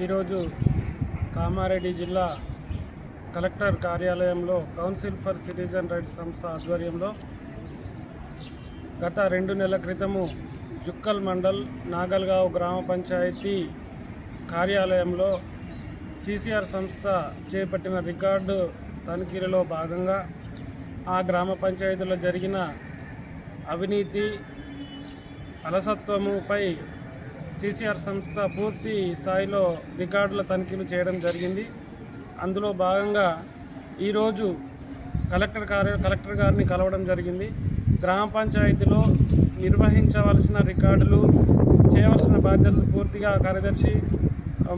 ఈరోజు కామారెడ్డి జిల్లా కలెక్టర్ కార్యాలయంలో కౌన్సిల్ ఫర్ సిటిజన్ రైట్స్ సంస్థ ఆధ్వర్యంలో గత రెండు నెలల క్రితము జుక్కల్ మండల్ నాగల్గావ్ గ్రామ పంచాయతీ కార్యాలయంలో సిసిఆర్ సంస్థ చేపట్టిన రికార్డు తనిఖీలలో భాగంగా ఆ గ్రామ పంచాయతీలో జరిగిన అవినీతి అలసత్వముపై సిసిఆర్ సంస్థ పూర్తి స్థాయిలో రికార్డుల తనిఖీలు చేయడం జరిగింది. అందులో భాగంగా ఈరోజు కలెక్టర్ కార్య కలెక్టర్ గారిని కలవడం జరిగింది. గ్రామ పంచాయతీలో నిర్వహించవలసిన రికార్డులు చేయవలసిన బాధ్యతలు పూర్తిగా కార్యదర్శి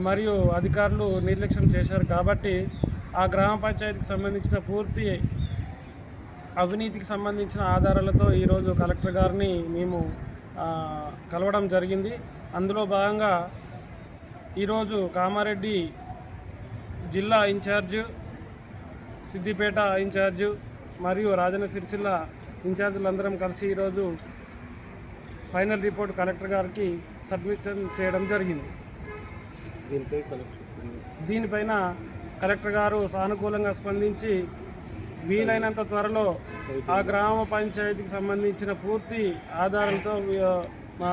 మరియు అధికారులు నిర్లక్ష్యం చేశారు కాబట్టి ఆ గ్రామ పంచాయతీకి సంబంధించిన పూర్తి అవినీతికి సంబంధించిన ఆధారాలతో ఈరోజు కలెక్టర్ గారిని మేము కలవడం జరిగింది. అందులో భాగంగా ఈరోజు కామారెడ్డి జిల్లా ఇన్ఛార్జ్ సిద్దిపేట ఇన్ఛార్జ్ మరియు రాజన్న సిరిసిల్ల ఇన్ఛార్జీలందరం కలిసి ఈరోజు ఫైనల్ రిపోర్ట్ కలెక్టర్ గారికి సబ్మిషన్ చేయడం జరిగింది. దీనిపై కలెక్టర్ దీనిపైన కలెక్టర్ గారు సానుకూలంగా స్పందించి వీలైనంత త్వరలో ఆ గ్రామ పంచాయతీకి సంబంధించిన పూర్తి ఆధారంతో మా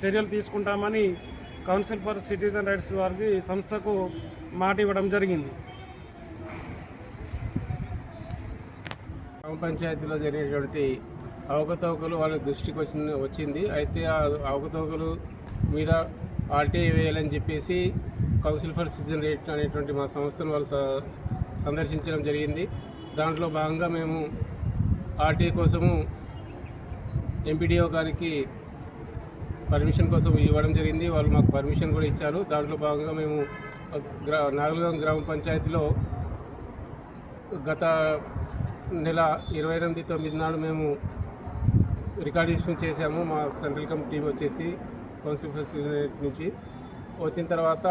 చర్యలు తీసుకుంటామని కౌన్సిల్ ఫర్ సిటిజన్ రైట్స్ వారికి సంస్థకు మాట ఇవ్వడం జరిగింది. గ్రామ పంచాయతీలో జరిగినటువంటి అవకతవకలు వాళ్ళ దృష్టికి వచ్చింది వచ్చింది. అయితే ఆ అవకతవకలు మీద ఆర్టీఐ వేయాలని చెప్పేసి కౌన్సిల్ ఫర్ సిటిజన్ రేట్ అనేటువంటి మా సంస్థను వాళ్ళు సందర్శించడం జరిగింది. దాంట్లో భాగంగా మేము ఆర్టీ కోసము ఎంపీడీఓ గారికి పర్మిషన్ కోసం ఇవ్వడం జరిగింది. వాళ్ళు మాకు పర్మిషన్ కూడా ఇచ్చారు. దాంట్లో భాగంగా మేము గ్రా నాగలగం గ్రామ పంచాయతీలో గత నెల ఇరవై ఎనిమిది తొమ్మిది నాడు మేము రికార్డేషన్ చేశాము. మా సెంట్రల్ కమిటీ టీం వచ్చేసి కౌన్సిల్ ఫెసిలిటీ నుంచి. వచ్చిన తర్వాత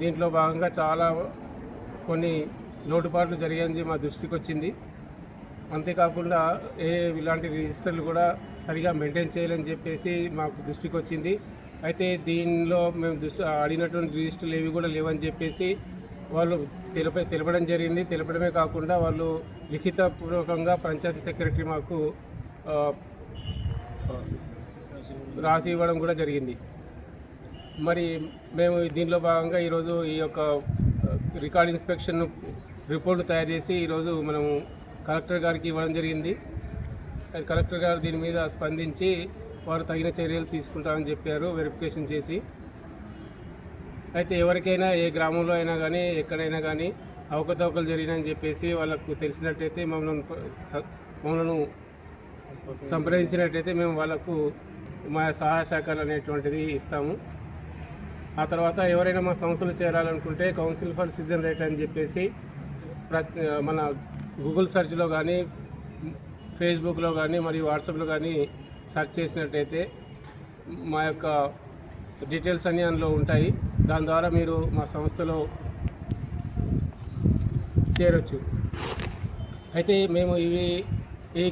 దీంట్లో భాగంగా చాలా కొన్ని లోటుపాట్లు జరిగాయని మా దృష్టికి వచ్చింది. అంతేకాకుండా ఏ ఇలాంటి రిజిస్టర్లు కూడా సరిగా మెయింటైన్ చేయాలని చెప్పేసి మాకు దృష్టికి వచ్చింది. అయితే దీనిలో మేము దృష్టి అడిగినటువంటి రిజిస్టర్లు ఏవి కూడా లేవని చెప్పేసి వాళ్ళు తెలిప తెలపడం జరిగింది. తెలపడమే కాకుండా వాళ్ళు లిఖితపూర్వకంగా పంచాయతీ సెక్రటరీ మాకు రాసి ఇవ్వడం కూడా జరిగింది. మరి మేము దీనిలో భాగంగా ఈరోజు ఈ యొక్క రికార్డ్ ఇన్స్పెక్షన్ రిపోర్ట్ తయారు చేసి ఈరోజు మనము కలెక్టర్ గారికి ఇవ్వడం జరిగింది. కలెక్టర్ గారు దీని మీద స్పందించి వారు తగిన చర్యలు తీసుకుంటామని చెప్పారు వెరిఫికేషన్ చేసి. అయితే ఎవరికైనా ఏ గ్రామంలో అయినా కానీ ఎక్కడైనా కానీ అవకతవకలు జరిగినాయని చెప్పేసి వాళ్ళకు తెలిసినట్టయితే మమ్మల్ని మమ్మల్ని సంప్రదించినట్టయితే మేము వాళ్ళకు మా సహాయ సహకారాలు అనేటువంటిది ఇస్తాము. ఆ తర్వాత ఎవరైనా మా సంస్థలు చేరాలనుకుంటే కౌన్సిల్ ఫర్ సీజన్ రేట్ అని చెప్పేసి ప్రతి మన గూగుల్ సెర్చ్లో కానీ ఫేస్బుక్లో కానీ మరియు వాట్సాప్లో కానీ సెర్చ్ చేసినట్టయితే మా యొక్క డీటెయిల్స్ అన్నీ అందులో ఉంటాయి. దాని ద్వారా మీరు మా సంస్థలో చేరొచ్చు. అయితే మేము ఇవి ఈ